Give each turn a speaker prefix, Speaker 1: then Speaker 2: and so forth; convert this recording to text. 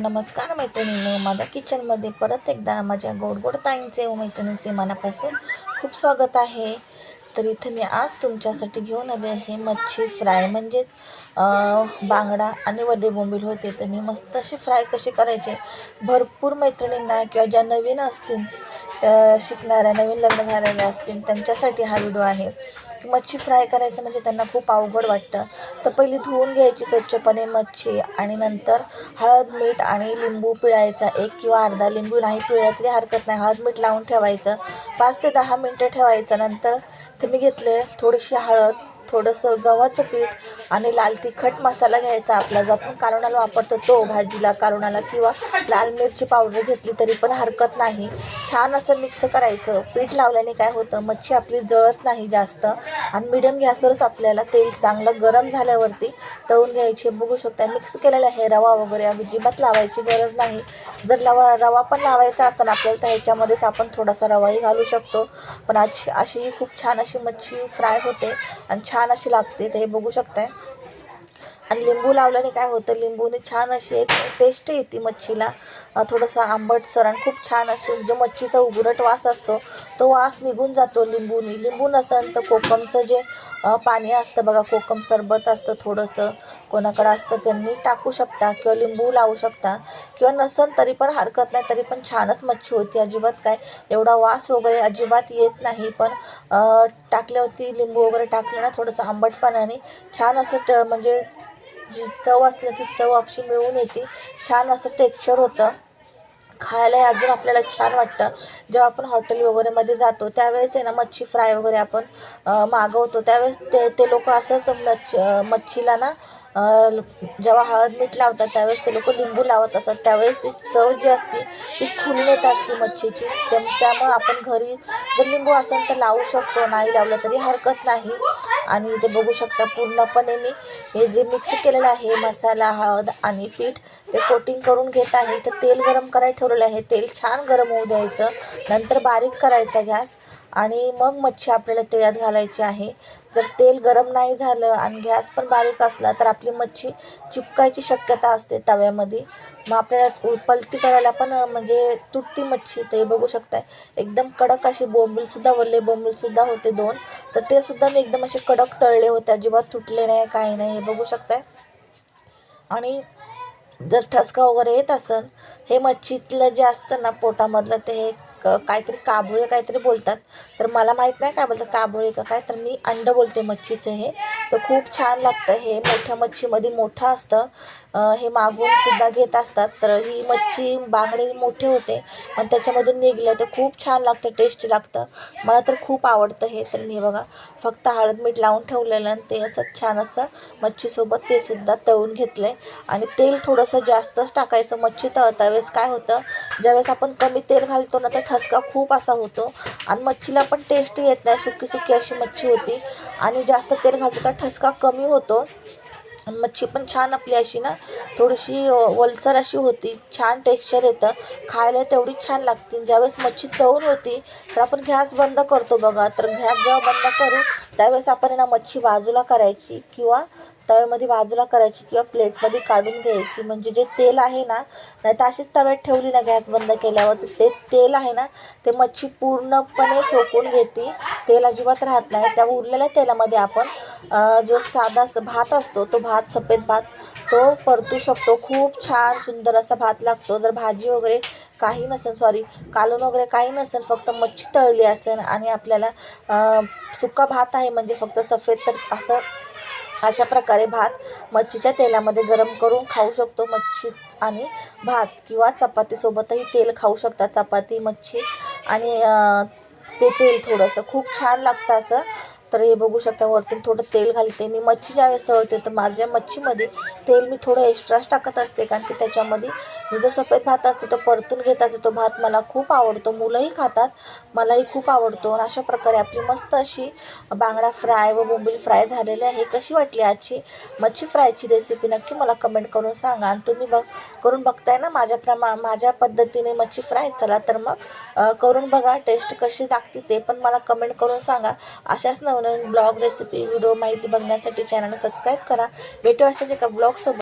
Speaker 1: नमस्कार मैत्रिणींनो माझ्या किचनमध्ये परत एकदा माझ्या गोड ताईंचे व मैत्रिणींचे मनापासून खूप स्वागत आहे. तर इथं मी आज तुमच्यासाठी घेऊन आले आहे मच्छी फ्राय. म्हणजेच बांगडा आणि वडे बोंबील होते. तर मी मस्त असे फ्राय कसे करायचे? भरपूर मैत्रिणींना किंवा ज्या नवीन असतील शिकणाऱ्या नवीन लग्न झालेल्या असतील त्यांच्यासाठी हा व्हिडिओ आहे. मच्छी फ्राय करायचं म्हणजे त्यांना खूप अवघड वाटतं. तर पहिली धुवून घ्यायची स्वच्छपणे मच्छी आणि नंतर हळद मीठ आणि लिंबू पिळायचा. एक किंवा अर्धा लिंबू नाही पिळला तरी हरकत नाही. हळद मीठ लावून ठेवायचं. पाच ते दहा मिनटं ठेवायचं. नंतर ते मी घेतले थोडीशी हळद थोडंसं गव्हाचं पीठ आणि लाल तिखट मसाला घ्यायचा आपला जो आपण कालोणाला वापरतो तो भाजीला कालोणाला किंवा लाल मिरची पावडर घेतली तरी पण हरकत नाही. छान असं मिक्स करायचं. पीठ लावल्याने काय होतं मच्छी आपली जळत नाही जास्त आणि मिडियम गॅसवरच आपल्याला तेल चांगलं गरम झाल्यावरती तळून घ्यायचे. बघू शकता मिक्स केलेला आहे रवा वगैरे अजिबात लावायची गरज नाही. जर लवा रवा पण लावायचा असताना आपल्याला तर ह्याच्यामध्येच आपण थोडासा रवाही घालू शकतो. पण अशी अशी खूप छान अशी मच्छी फ्राय होते आणि छान अशी लागते तर हे बघू शकताय. आणि लिंबू लावल्याने काय होतं? लिंबूने छान अशी एक टेस्ट येते मच्छीला. थोडंसं आंबटसर आणि खूप छान अशी जो मच्छीचा उगुरट वास असतो तो वास निघून जातो लिंबूने. लिंबू नसेल तर कोकमचं जे पाणी असतं बघा कोकम सरबत असतं थोडंसं. कोणाकडं असतं त्यांनी टाकू शकता किंवा लिंबू लावू शकता. किंवा नसेल तरी पण हरकत नाही तरी पण छानच मच्छी होती. अजिबात काय एवढा वास वगैरे अजिबात येत नाही. पण टाकल्यावरती लिंबू वगैरे टाकलं ना थोडंसं आंबटपणाने छान असं ट म्हणजे जी चव असते ती चव आपशी मिळून येते. छान असं टेक्स्चर होतं. खायला अजून आपल्याला छान वाटतं. जेव्हा आपण हॉटेल वगैरेमध्ये जातो त्यावेळेस आहे ना मच्छी फ्राय वगैरे आपण मागवतो. त्यावेळेस ते ते लोक असंच मच्छ मच्छीला ना जेव्हा हळद मीठ लावतात त्यावेळेस ते लोक लिंबू लावत असतात. त्यावेळेस ती चव जी असते ती खुलून येत असते मच्छीची. त्यामुळं आपण घरी जर लिंबू असेल तर लावू शकतो. नाही लावलं तरी हरकत नाही. आणि ते बघू शकता पूर्णपणे मी. हे जे मिक्स केलेलं आहे मसाला हळद आणि पीठ ते कोटिंग करून घेत आहे. तर तेल गरम करायला ठेवलेलं आहे. तेल छान गरम होऊ द्यायचं. नंतर बारीक करायचा गॅस. आणि मग मच्छी आपल्याला तेलात घालायची आहे. जर तेल गरम नाही झालं आणि गॅस पण बारीक असला तर आपली मच्छी चिपकायची शक्यता असते तव्यामध्ये. मग आपल्याला उ- पलटी करायला पण म्हणजे तुटती मच्छी ते बघू शकताय. एकदम कडक अशी बोंबीलसुद्धा वल्ले बोंबीलसुद्धा होते दोन. तर ते सुद्धा मी एकदम असे कडक तळले होते अजिबात तुटले नाही काही नाही हे बघू शकताय. आणि जर ठसका वगैरे येत असेल हे मच्छीतलं जे असतं ना पोटामधलं ते हे क- काहीतरी काबोळे काहीतरी बोलतात. तर मला माहीत नाही काय बोलतात काबुळे का काय? तर मी अंड बोलते मच्छीचं हे. तर खूप छान लागतं हे. मोठ्या मच्छीमध्ये मोठं असतं. हे मागून सुद्धा घेत असतात. तर ही मच्छी बांगडे मोठे होते. आणि त्याच्यामधून निघलं तर खूप छान लागतं टेस्टी लागतं. मला तर खूप आवडतं हे. तर मी बघा फक्त हळद मीठ लावून ठेवलेलं आणि ते असं छान असं मच्छीसोबत ते सुद्धा तळून घेतलं आहे आणि तेल थोडंसं जास्तच टाकायचं. मच्छी तळता वेळेस काय होतं ज्यावेळेस आपण कमी तेल घालतो ना तर ठसका खूप असा होतो. आणि मच्छीला पण टेस्ट येत नाही. सुकी सुकी अशी मच्छी होती. आणि जास्त तेल घालतो तर ठसका कमी होतो. मच्छी पण छान आपली अशी ना थोडीशी वलसर अशी होती. छान टेक्स्चर येतं. खायला तेवढी छान लागते. ज्यावेळेस मच्छी तळून होती तर आपण गॅस बंद करतो बघा. तर गॅस जेव्हा बंद करू त्यावेळेस आपण आहे ना मच्छी बाजूला करायची किंवा तव्यामध्ये बाजूला करायची किंवा प्लेटमध्ये काढून घ्यायची. म्हणजे जे तेल आहे ना नाही तर अशीच तव्यात ठेवली ना गॅस बंद केल्यावर तर ते तेल आहे ना ते मच्छी पूर्णपणे सोकून घेते. तेल अजिबात राहत नाही. त्या उरलेल्या तेलामध्ये आपण जो साधा भात असतो तो भात सफेद भात तो परतू शकतो. खूप छान सुंदर असा भात लागतो. जर भाजी वगैरे काही नसेल सॉरी कालवण वगैरे काही नसेल फक्त मच्छी तळली असेल आणि आपल्याला सुका भात आहे म्हणजे फक्त सफेद तर असं अशा प्रकारे भात मच्छीच्या तेलामध्ये गरम करून खाऊ शकतो. मच्छी आणि भात किंवा चपातीसोबतही तेल खाऊ शकता. चपाती मच्छी आणि ते तेल थोडंसं. खूप छान लागतं असं. तर हे बघू शकता वरतून थोडं तेल घालते मी. मच्छी ज्या वेळेस तळते तर माझ्या मच्छीमध्ये तेल मी थोडं एक्स्ट्राच टाकत असते कारण की त्याच्यामध्ये मी जो सफेद भात असते तो परतून घेत असते. तो भात मला खूप आवडतो. मुलंही खातात मलाही खूप आवडतो. आणि अशा प्रकारे आपली मस्त अशी बांगडा फ्राय व बोंबील फ्राय झालेली आहे. कशी वाटली आजची मच्छी फ्रायची रेसिपी नक्की मला कमेंट करून सांगा. आणि तुम्ही बघ करून बघताय ना माझ्या प्रमा माझ्या पद्धतीने मच्छी फ्राय? चला तर मग करून बघा टेस्ट कशी लागते ते पण मला कमेंट करून सांगा. अशाच नवनवीन ब्लॉग रेसिपी व्हिडिओ माहिती बघण्यासाठी चॅनल सबस्क्राईब करा. भेटू अशाच एका ब्लॉगसोबत